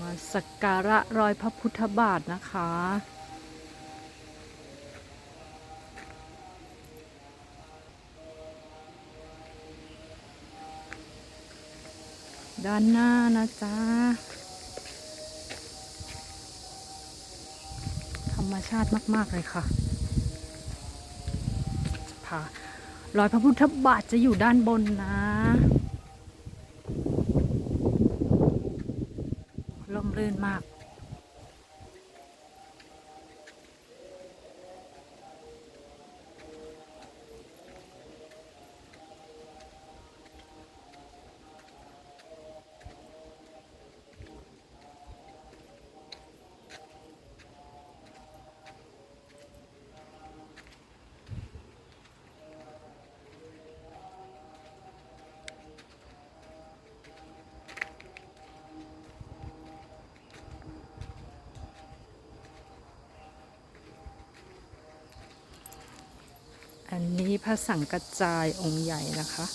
มาสักการะรอยพระพุทธบาทนะคะ ด้านหน้านะจ๊ะ ธรรมชาติมาก ๆ เลยค่ะพารอยพระพุทธบาทจะอยู่ด้านบนนะ มลื่นมาก อันนี้พระสังกัจจายองค์ใหญ่นะคะ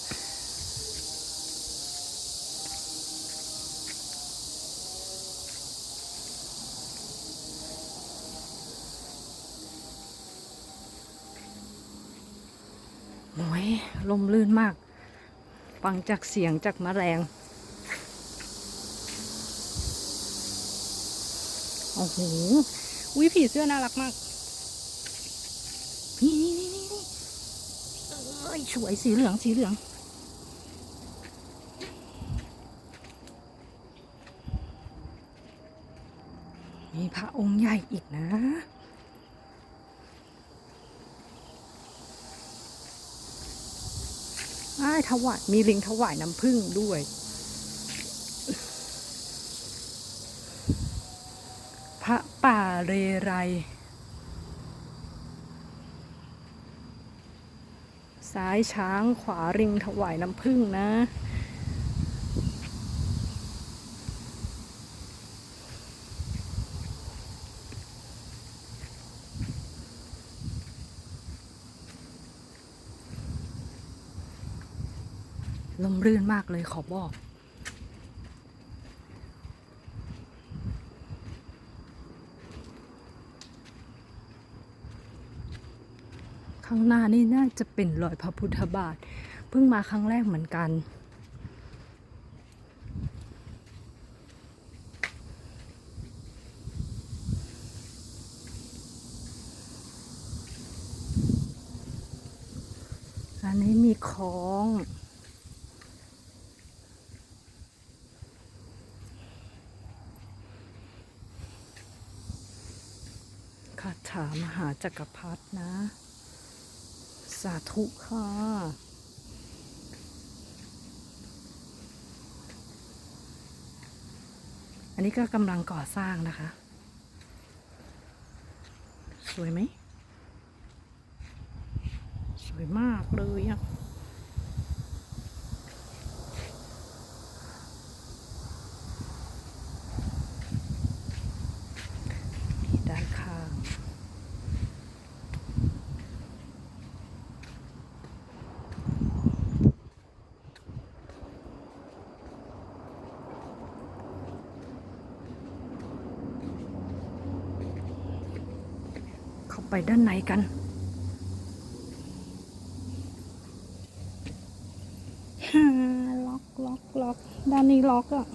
โอ้ยลมลื่นมาก ฟังจากเสียงจากแมลง โอ้โหวิผีเสื้อน่ารักมาก นี่นี่นี่นี่เอ้ ยสวยสีเหลืองสีเหลือง มีพระองค์ใหญ่อีกนะไอ้ถวายมีลิงถวายน้ำผึ้งด้วยพระป่าเรไร ซ้ายช้างขวาริงถวายน้ำผึ้งนะ ลมรื่นมากเลยขอบอก ข้างหน้านี่น่าจะเป็นรอยพระพุทธบาท เพิ่งมาครั้งแรกเหมือนกัน อันนี้มีของคาถามหาจักรพรรดินะ สาธุค่ะ อันนี้ก็กำลังก่อสร้างนะคะ สวยไหม สวยมากเลยอะนี่ด้านข้าง เข้าไปด้านในกันฮ่าล็อกล็อกล็อกด้านนี้ล็อกอะ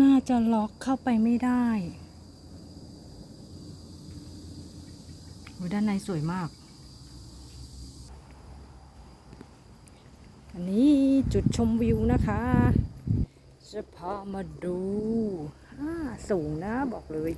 น่าจะล็อกเข้าไปไม่ได้โอ้ย ด้านในสวยมาก อันนี้จุดชมวิวนะคะ จะพามาดูอ่าสูงนะบอกเลย